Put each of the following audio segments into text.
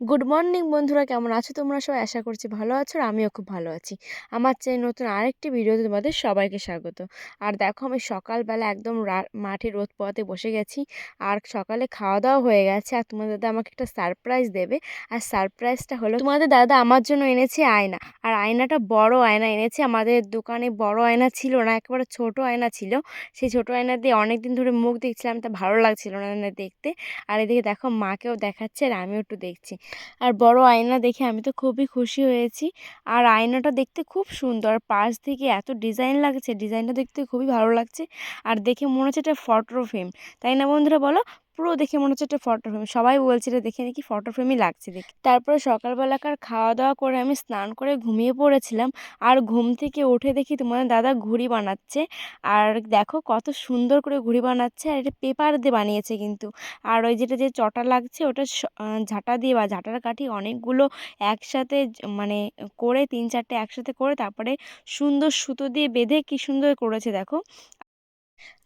Good morning বন্ধুরা। কেমন আছো তোমরা? সবাই আশা করছি ভালো আছো আর আমিও খুব ভালো আছি। আমার চেয়ে নতুন আরেকটি ভিডিওতে তোমাদের সবাইকে স্বাগত। আর দেখো, আমি সকালবেলা একদম মাঠে রোদ পোয়াতে বসে গেছি। আর সকালে খাওয়া দাওয়া হয়ে গেছে। আর তোমাদের দাদা আমাকে একটা সারপ্রাইজ দেবে। আর সারপ্রাইজটা হলো, তোমাদের দাদা আমার জন্য এনেছে আয়না। আর আয়নাটা বড় আয়না এনেছে। আমাদের দোকানে বড় আয়না ছিল না, একেবারে ছোট আয়না ছিল। সেই ছোট আয়না দিয়ে অনেক দিন ধরে মুখ দেখছিলাম। তা ভালো লাগছিল না দেখতে। আর এদিকে দেখো, মাকেও দেখাচ্ছে আর আমিও একটু দেখছি। আর বড় আয়না দেখে আমি তো খুবই খুশি হয়েছি। আর আয়নাটা দেখতে খুব সুন্দর। পাশ থেকে এত ডিজাইন লাগছে, ডিজাইনটা দেখতে খুবই ভালো লাগছে। আর দেখে মনে হচ্ছে এটা ফটো ফ্রেম। তাই না বন্ধুরা বলো? পুরো দেখে মনে হচ্ছে একটা ফটো ফ্রেম সবাই বলছিল দেখে নাকি ফটো ফ্রেমই লাগছে দেখে। তারপরে সকালবেলাকার খাওয়া দাওয়া করে আমি স্নান করে ঘুমিয়ে পড়েছিলাম। আর ঘুম থেকে উঠে দেখি তোমাদের দাদা ঘুড়ি বানাচ্ছে। আর দেখো কত সুন্দর করে ঘুড়ি বানাচ্ছে। আর এটা পেপার দিয়ে বানিয়েছে কিন্তু। আর ওই যেটা যে চটা লাগছে, ওটা ঝাঁটা দিয়ে বা ঝাঁটার কাঠি অনেকগুলো একসাথে মানে করে, তিন চারটে একসাথে করে তারপরে সুন্দর সুতো দিয়ে বেঁধে কি সুন্দর করেছে দেখো।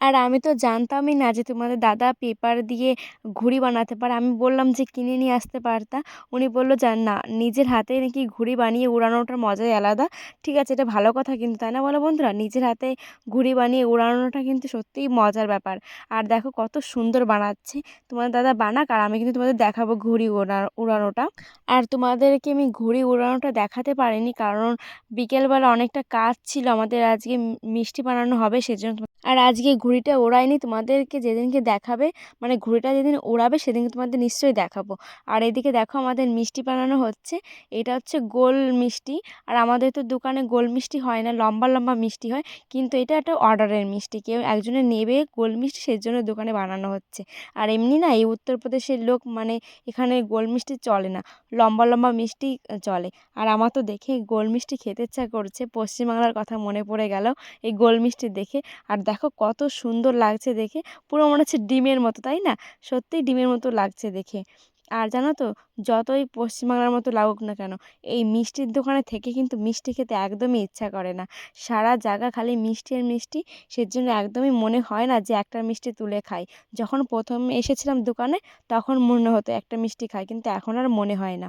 আর আমি তো জানতামই না যে তোমাদের দাদা পেপার দিয়ে ঘুড়ি বানাতে পারে। আমি বললাম যে কিনে নিয়ে আসতে পারতা। উনি বলল যে না, নিজের হাতে নাকি ঘুড়ি বানিয়ে উড়ানোটার মজাই আলাদা। ঠিক আছে, এটা ভালো কথা কিন্তু তাই না বলো বন্ধুরা? নিজের হাতে ঘুড়ি বানিয়ে উড়ানোটা কিন্তু সত্যিই মজার ব্যাপার। আর দেখো কত সুন্দর বানাচ্ছে। তোমাদের দাদা বানাক আর আমি কিন্তু তোমাদের দেখাবো ঘুড়ি ওড়া উড়ানোটা। আর তোমাদেরকে আমি ঘুড়ি উড়ানোটা দেখাতে পারিনি কারণ বিকেলবেলা অনেকটা কাজ ছিল আমাদের। আজকে মিষ্টি বানানো হবে সেজন্য আর আজকে ঘুড়িটা ওড়ায়নি, তোমাদেরকে যেদিনকে দেখাবে মানে ঘুড়িটা যেদিন ওড়াবে সেদিনকে তোমাদের নিশ্চয়ই দেখাবো। আর এদিকে দেখো আমাদের মিষ্টি বানানো হচ্ছে, এটা হচ্ছে গোল মিষ্টি। আর আমাদের তো দোকানে গোল মিষ্টি হয় না, লম্বা লম্বা মিষ্টি হয়, কিন্তু এটা একটা অর্ডারের মিষ্টি, কেউ একজনে নেবে গোল মিষ্টি সেজন্য দোকানে বানানো হচ্ছে। আর এমনি না, এই উত্তরপ্রদেশের লোক মানে এখানে গোল মিষ্টি চলে না, লম্বা লম্বা মিষ্টি চলে। আর আমার তো দেখে গোল মিষ্টি খেতে ইচ্ছা করছে, পশ্চিমবাংলার কথা মনে পড়ে গেল, এই গোল মিষ্টি দেখে। আর দেখো কত সুন্দর লাগছে দেখে। পুরো মনে হচ্ছে ডিমের মতো, তাই না? সত্যিই ডিমের মতো লাগছে দেখে। আর জানো তো, যতই পশ্চিমবাংলার মতো লাগুক না কেন, এই মিষ্টির দোকানে থেকে কিন্তু মিষ্টি খেতে একদমই ইচ্ছা করে না। সারা জায়গা খালি মিষ্টি আর মিষ্টি, সেজন্য একদমই মনে হয় না যে একটা মিষ্টি তুলে খাই। যখন প্রথম এসেছিলাম দোকানে, তখন মনে হতো একটা মিষ্টি খাই, কিন্তু এখন আর মনে হয় না।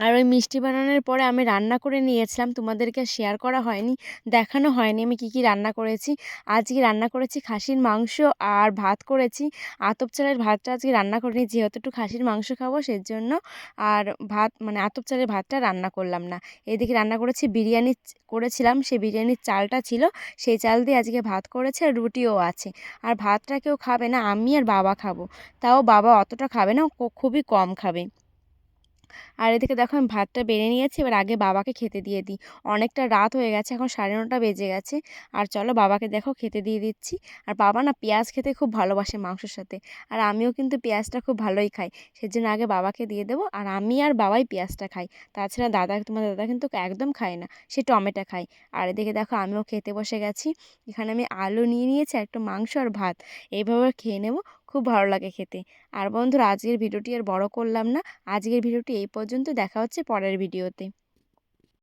আর ওই মিষ্টি বানানোর পরে আমি রান্না করে নিয়েছিলাম। তোমাদেরকে শেয়ার করা হয়নি, দেখানো হয়নি আমি কী কী রান্না করেছি। আজকে রান্না করেছি খাসির মাংস আর ভাত করেছি। আতপ চালের ভাতটা আজকে রান্না করিনি, যেহেতু একটু খাসির মাংস খাব সেজন্য। আর ভাত মানে আতপ চালের ভাতটা রান্না করলাম না। এদিকে রান্না করেছি বিরিয়ানি করেছিলাম সেই বিরিয়ানির চালটা ছিল, সেই চাল দিয়ে আজকে ভাত করেছে আর রুটিও আছে। আর ভাতটা কেউ খাবে না, আমি আর বাবা খাব। তাও বাবা অতটা খাবে না খুবই কম খাবে। আর এদিকে দেখো আমি ভাতটা বেড়ে নিয়েছি, এবার আগে বাবাকে খেতে দিয়ে দিই। অনেকটা রাত হয়ে গেছে, এখন সাড়ে নটা বেজে গেছে। আর চলো বাবাকে দেখো খেতে দিয়ে দিচ্ছি। আর বাবা না পেঁয়াজ খেতে খুব ভালোবাসে মাংসর সাথে। আর আমিও কিন্তু পেঁয়াজটা খুব ভালোই খাই। সেজন্য আগে বাবাকে দিয়ে দেবো, আর আমি আর বাবাই পেঁয়াজটা খাই। তাছাড়া দাদা, তোমার দাদা কিন্তু একদম খায় না, সে টমেটো খায়। আর এদিকে দেখো আমিও খেতে বসে গেছি। এখানে আমি আলু নিয়ে নিয়েছি, একটু মাংস আর ভাত। এইভাবে খেয়ে নেব। খুব ভালো লাগে খেতে। আর বন্ধুরা, আজকের ভিডিওটি আর বড় করলাম না। আজকের ভিডিওটি এই পর্যন্ত। দেখা হচ্ছে পরের ভিডিওতে।